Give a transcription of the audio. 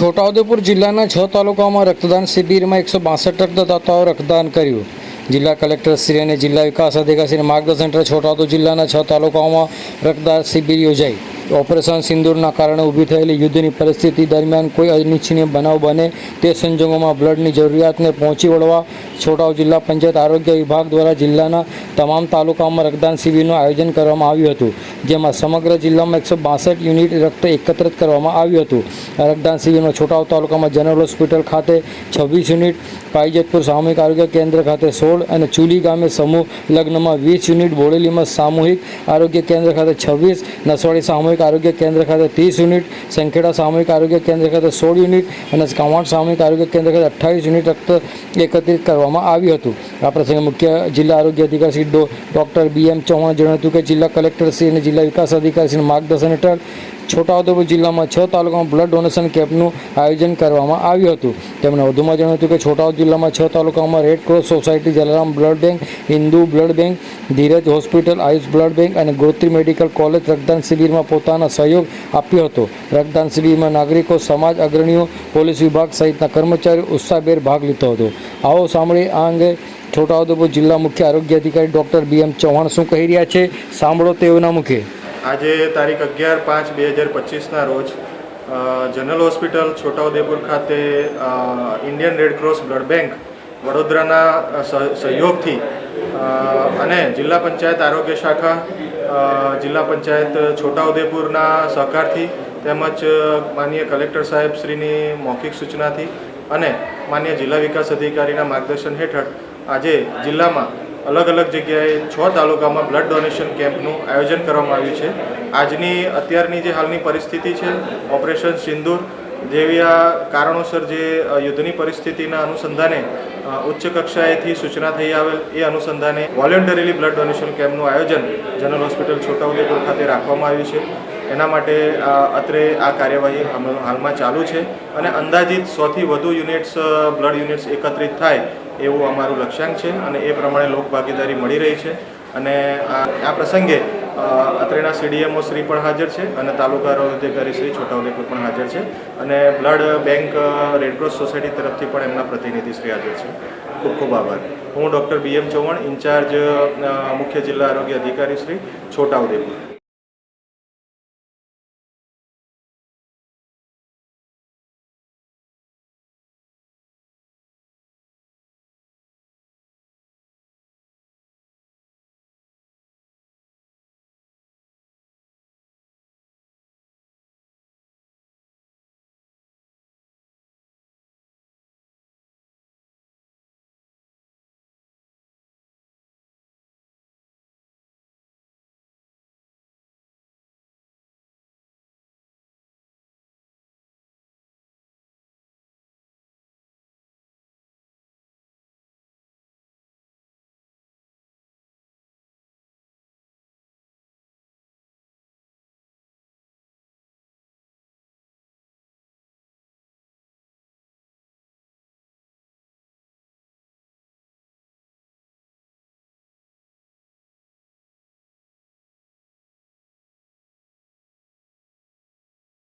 છોટાઉદેપુર જિલ્લાના છ તાલુકાઓમાં રક્તદાન શિબિરમાં એકસો બાસઠ રક્તદાતાઓ રક્તદાન કર્યું. જિલ્લા કલેક્ટર શ્રી અને જિલ્લા વિકાસ અધિકારીશ્રી માર્ગદર્શન હેઠળ છોટાઉદેપુર જિલ્લાના છ તાલુકાઓમાં રક્તદાન શિબિર યોજાઈ. ઓપરેશન સિંદૂરના કારણે ઊભી થયેલી યુદ્ધની પરિસ્થિતિ દરમિયાન કોઈ અનિચ્છનીય બનાવ બને તે સંજોગોમાં બ્લડની જરૂરિયાતને પહોંચી વળવા છોટાઉ જિલ્લા પંચાયત આરોગ્ય વિભાગ દ્વારા જિલ્લાના તમામ તાલુકાઓમાં રક્તદાન શિબિરનું આયોજન કરવામાં આવ્યું હતું, જેમાં સમગ્ર જિલ્લામાં એકસો બાસઠ યુનિટ રક્ત એકત્રિત કરવામાં આવ્યું હતું. રક્તદાન શિબિરમાં છોટાઉ તાલુકામાં જનરલ હોસ્પિટલ ખાતે છવ્વીસ યુનિટ પાઇજતપુર સામૂહિક આરોગ્ય કેન્દ્ર ખાતે સોળ અને ચુલી ગામે સમૂહ લગ્નમાં વીસ યુનિટ, બોડેલીમાં સામૂહિક આરોગ્ય કેન્દ્ર ખાતે છવ્વીસ, નસવાડી સામૂહિક આરોગ્ય કેન્દ્ર ખાતે ત્રીસ યુનિટ, સંખેડા સામૂહિક આરોગ્ય કેન્દ્ર ખાતે સોળ યુનિટ અને કવાંટ સામૂહિક આરોગ્ય કેન્દ્ર ખાતે અઠ્ઠાવીસ યુનિટ રક્ત એકત્રિત કરવામાં આવ્યું હતું. આ પ્રસંગે મુખ્ય જિલ્લા આરોગ્ય અધિકારી Shri doctor B M Chauhan જણાવ્યું હતું કે જિલ્લા કલેક્ટર શ્રી અને જિલ્લા વિકાસ અધિકારી માર્ગદર્શન હેઠળ છોટાઉદેપુર જિલ્લામાં છ તાલુકામાં બ્લડ ડોનેશન કેમ્પનું આયોજન કરવામાં આવ્યું હતું. તેમણે વધુમાં જણાવ્યું હતું કે છોટાઉદ જિલ્લામાં છ તાલુકામાં red cross society Jalaram blood bank Hindu blood bank Dhiraj hospital Ayush blood bank અને ગોત્રી મેડિકલ કોલેજ રક્તદાન શિબિરમાં પોતાનો સહયોગ આપ્યો હતો. રક્તદાન શિબિરમાં નાગરિકો, સમાજ અગ્રણીઓ, પોલીસ વિભાગ સહિતના કર્મચારીઓ ઉત્સાહભેર ભાગ લીધો હતો. આવો સાંભળી આ અંગે છોટાઉદેપુર જિલ્લા મુખ્ય આરોગ્ય અધિકારી ડૉક્ટર બી એમ ચૌહાણ શું કહી રહ્યા છે? સાંભળો તેઓના મુખે. આજે તારીખ અગિયાર પાંચ બે હજાર પચીસના રોજ જનરલ હોસ્પિટલ છોટાઉદેપુર ખાતે ઇન્ડિયન રેડક્રોસ બ્લડ બેંક વડોદરાના સહ- સહયોગથી અને જિલ્લા પંચાયત આરોગ્ય શાખા જિલ્લા પંચાયત છોટાઉદેપુરના સહકારથી તેમજ માનીય કલેક્ટર સાહેબ શ્રીની મૌખિક સૂચનાથી અને માન્ય જિલ્લા વિકાસ અધિકારીના માર્ગદર્શન હેઠળ આજે જિલ્લામાં અલગ અલગ જગ્યાએ છ તાલુકામાં બ્લડ ડોનેશન કેમ્પનું આયોજન કરવામાં આવ્યું છે. આજની, અત્યારની જે હાલની પરિસ્થિતિ છે, ઓપરેશન સિંદૂર જેવી આ કારણોસર જે યુદ્ધની પરિસ્થિતિના અનુસંધાને ઉચ્ચ કક્ષાએથી સૂચના થઈ આવેલ એ અનુસંધાને વોલેન્ટરીલી બ્લડ ડોનેશન કેમ્પનું આયોજન જનરલ હોસ્પિટલ છોટાઉદેપુર ખાતે રાખવામાં આવ્યું છે. એના માટે અત્રે આ કાર્યવાહી હાલ- હાલમાં ચાલુ છે અને અંદાજિત સોથી વધુ યુનિટ્સ બ્લડ યુનિટ્સ એકત્રિત થાય એવું અમારું લક્ષ્યાંક છે અને એ પ્રમાણે લોકભાગીદારી મળી રહી છે. અને આ પ્રસંગે અત્રેના સીડીએમઓ શ્રી પણ હાજર છે અને તાલુકા અધિકારી શ્રી છોટાઉદેપુર પણ હાજર છે. અને બ્લડ બેંક રેડક્રોસ સોસાયટી તરફથી પણ એમના પ્રતિનિધિ શ્રી હાજર છે. ખૂબ ખૂબ આભાર. હું doctor B M Chauhan, incharge મુખ્ય જિલ્લા આરોગ્ય અધિકારી શ્રી છોટાઉદેપુર.